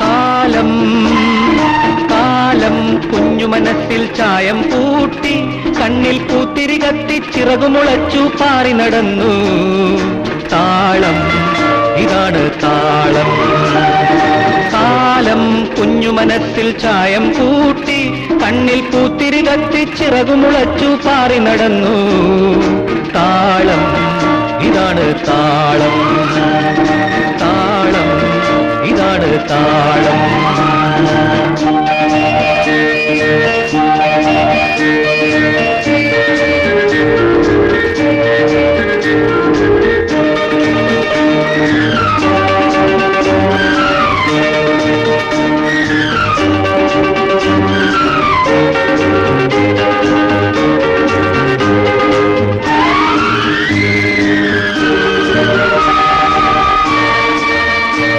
കാലം കാലം കുഞ്ഞു മനസ്സിൽ ചായം പൂട്ടി കണ്ണിൽ പൂത്തിരി കത്തി ചിറകുമുളച്ചു പാറി നടന്നു. താളം ഇതാണ് താളം. കാലം കുഞ്ഞു മനസ്സിൽ ചായം കൂട്ടി കണ്ണിൽ പൂത്തിരി കത്തി ചിറകുമുളച്ചു പാറി നടന്നു. താളം ഇതാണ് താളം. താളം ഇതാണ് താളം